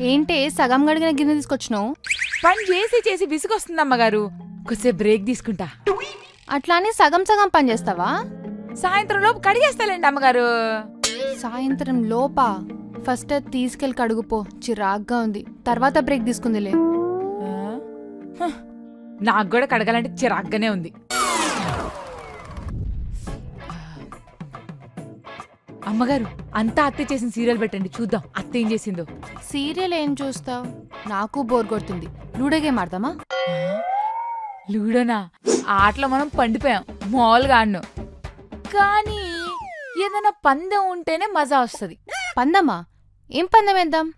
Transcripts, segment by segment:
ఏంటే సగం గడిగిన గిన్నె తీసుకొచ్చినావు? పని చేసి చేసి విసుగొస్తుంది అమ్మగారు కొద్దిసేపు బ్రేక్ తీసుకుంటా. అట్లానే సగం సగం పని చేస్తావా? సాయంత్రం లోపు కడిగేస్తాలేండి అమ్మగారు. సాయంత్రం లోపా? ఫస్ట్ అది తీసుకెళ్ళి కడుగుపో. చిరాగ్గా ఉంది. తర్వాత బ్రేక్ తీసుకుందిలే. నాకు కూడా కడగాలంటే చిరాగ్గానే ఉంది. అమ్మగారు అంతా అత్తే చేసిన సీరియల్ పెట్టండి చూద్దాం. అత్త ఏం చేసిందో. సీరియల్ ఏం చూస్తావు? నాకు బోర్ కొడుతుంది. లూడో గేమ్ ఆడదామా? లూడోనా? ఆటలో మనం పండిపోయాం. మామూలుగా ఆడినాం. కానీ ఏదైనా పందెం ఉంటేనే మజా వస్తుంది. పందమా? ఏం పందెం వేద్దాం?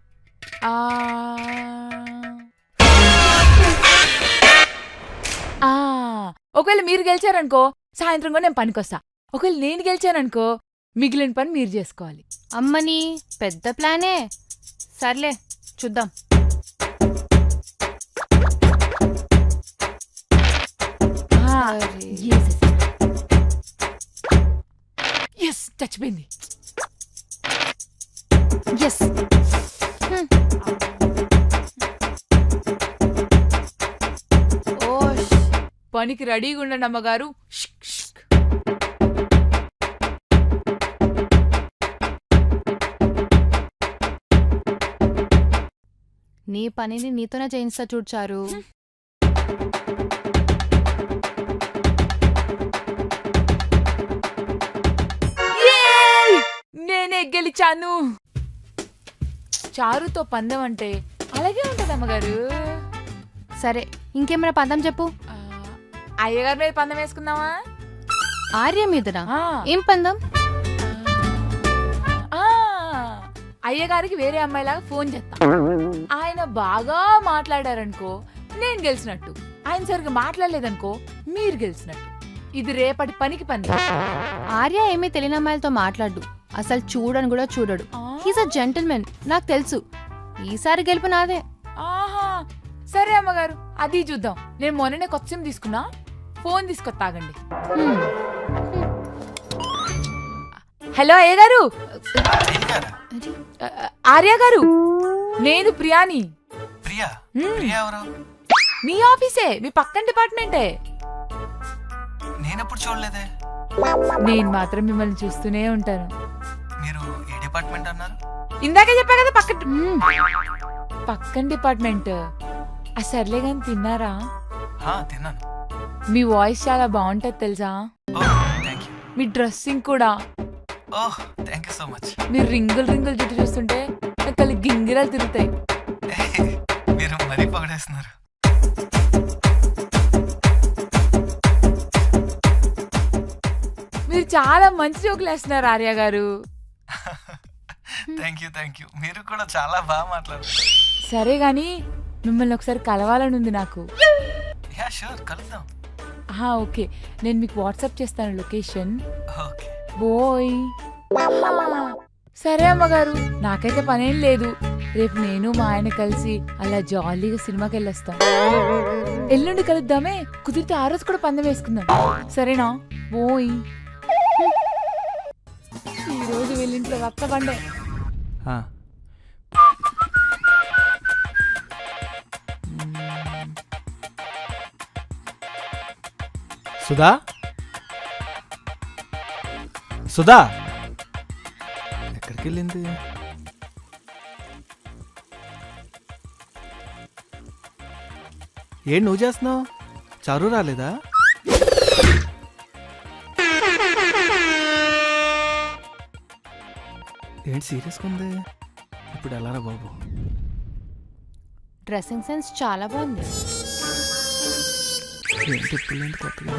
ఒకవేళ మీరు గెలిచారనుకో సాయంత్రం కూడా నేను పనికొస్తా. ఒకవేళ నేను గెలిచాననుకో మిగిలిన పని మీరు చేసుకోవాలి. అమ్మని పెద్ద ప్లానే. సర్లే చూద్దాం. ఎస్ చచ్చిపోయింది ఎస్ పనికి రెడీగా ఉండండి అమ్మగారు. నీ పనిని నీతోనే చేయిస్తా చూడ్చారు! నేనే గెలిచాను. చారుతో పందెం అంటే అలాగే ఉంటది అమ్మగారు. సరే ఇంకేమైనా పందెం చెప్పు. అయ్యగారి మీద పందెం వేసుకుందామా? ఆర్య మీదనా. ఏం పందెం? అయ్యగారికి వేరే అమ్మాయిలాగా ఫోన్ చేస్తా. ఆయన బాగా మాట్లాడారనుకో నేను గెలిచినట్టు. ఆయన సరిగ్గా మాట్లాడలేదనుకో మీరు గెలిచినట్టు. ఇది రేపటి పనికి పని ఆర్య ఏమీ తెలియని అమ్మాయిలతో మాట్లాడు. అసలు చూడని కూడా చూడడు. హీస్ అ జెంటిల్మెన్ నాకు తెలుసు. ఈసారి గెలుపు నాదే ఆహా. సరే అమ్మగారు అది చూద్దాం. నేను మొన్ననే కొత్త సిమ్ తీసుకున్నా. ఫోన్ తీసుకొత్తాగండి. హలో అయ్య గారు ఆర్య గారు నేను ప్రియాని. ప్రియా. ప్రియా ఎవరు? మీ ఆఫీసే మీ పక్కన డిపార్ట్మెంటే. నేనెప్పుడు చూడలేదే? నేను మాత్రం మిమ్మల్ని చూస్తూనే ఉంటాను. మీరు ఏ డిపార్ట్మెంట్ అన్నారు? ఇందాకే చెప్పా కదా పక్క. పక్కన డిపార్ట్మెంట్. ఆ సర్లే కానీ తిన్నారా? తిన్నాను. మీ వాయిస్ చాలా బాగుంటది తెలుసా? మీ డ్రెస్సింగ్ కూడా. Oh thank you so much మీరు రింగులు రింగులు జుట్టు చూస్తుంటే నాకు కళ్ళు గింగిరాలు తిరుగుతాయి. మీరు మరీ పొగడేస్తున్నారు. మీరు చాలా మంచి జోకులు వేస్తున్నారు ఆర్య గారు. థ్యాంక్ యూ థ్యాంక్ యూ మీరు కూడా చాలా బాగా మాట్లాడుతున్నారు సరే గాని మిమ్మల్ని ఒకసారి కలవాలని ఉంది నాకు. యా షూర్ కలుద్దాం. ఆహా, ఓకే. నేను మీకు వాట్సాప్ చేస్తాను లొకేషన్. ఓకే బోయ్. సరే అమ్మగారు నాకైతే పనేం లేదు. రేపు నేను మా ఆయన కలిసి అలా జాలీగా సినిమాకి వెళ్ళొస్తాం. ఎల్లుండి కలుద్దామే కుదిరితే ఆ రోజు కూడా పందెం వేసుకుందాం. సరేనా? బోయ్. ఈ రోజు వెళ్ళింట్లో రక్త పండే సుధా? సుధా! ఎక్కడికి వెళ్ళింది ఏం నువ్వు చేస్తున్నావు? చరువు రాలేదా? ఏంటి సీరియస్గా ఉంది? ఇప్పుడు ఎలారా బాబు? డ్రెస్సింగ్ సెన్స్ చాలా బాగుంది. ఏంటి ఇప్పుడు ఏంటి కొత్తగా?